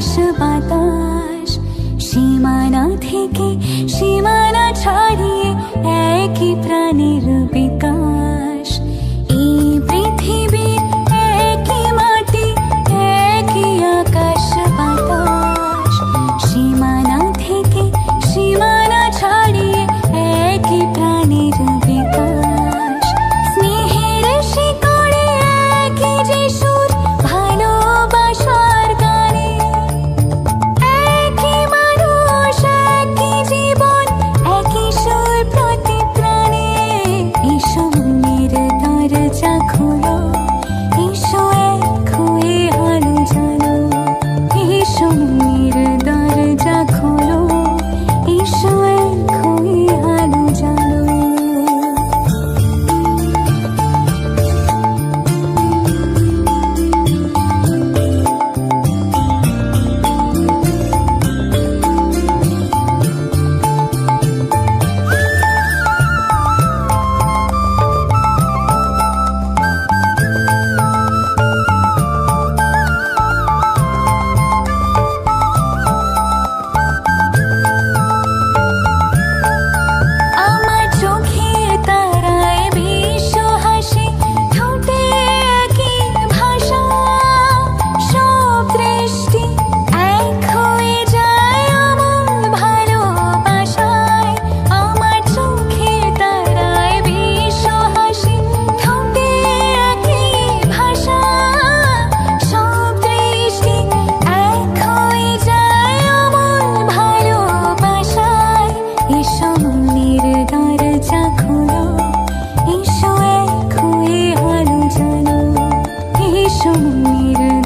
আকাশ বাতাস সীমানা থেকে সীমানা ছাড়িয়ে একই প্রাণ সামনের দরজা খুলো। এসো এক হয়ে হারু জানো। এসো মেরা